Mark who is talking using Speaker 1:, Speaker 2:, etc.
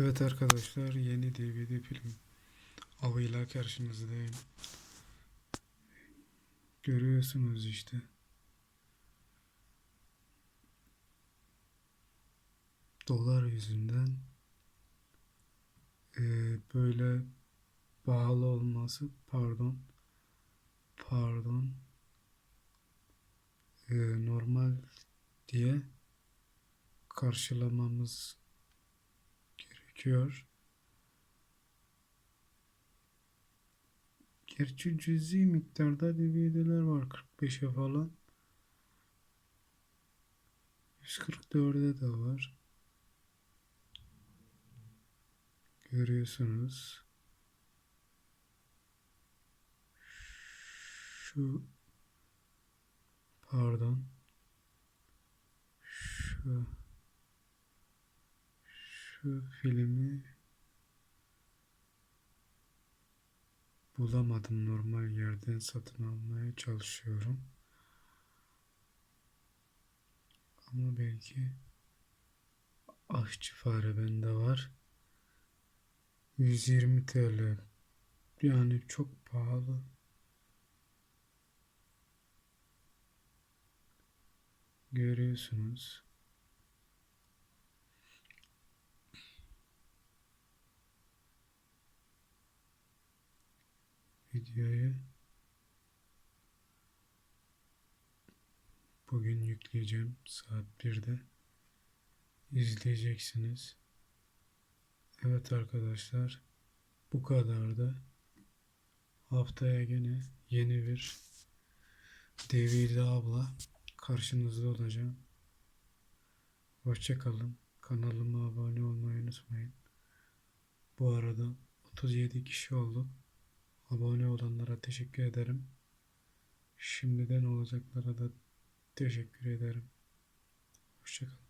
Speaker 1: Evet arkadaşlar yeni DVD film avıyla karşınızdayım. Görüyorsunuz işte. Dolar yüzünden eee, böyle pahalı olması pardon pardon eee, normal diye karşılamamız gerekiyor. Gerçi cüzi miktarda DVD'ler var 45'e falan. 144'e de var. Görüyorsunuz. Şu pardon. Şu şu filmi bulamadım. Normal yerden satın almaya çalışıyorum. Ama belki aşçı fare bende var. 120 TL. Yani çok pahalı. Görüyorsunuz. Videoyu bugün yükleyeceğim saat 1'de. izleyeceksiniz. Evet arkadaşlar bu kadardı. Haftaya gene yeni bir DVD abla karşınızda olacağım. Hoşçakalın. Kanalıma abone olmayı unutmayın. Bu arada 37 kişi olduk. Abone olanlara teşekkür ederim. Şimdiden olacaklara da teşekkür ederim. Hoşçakalın.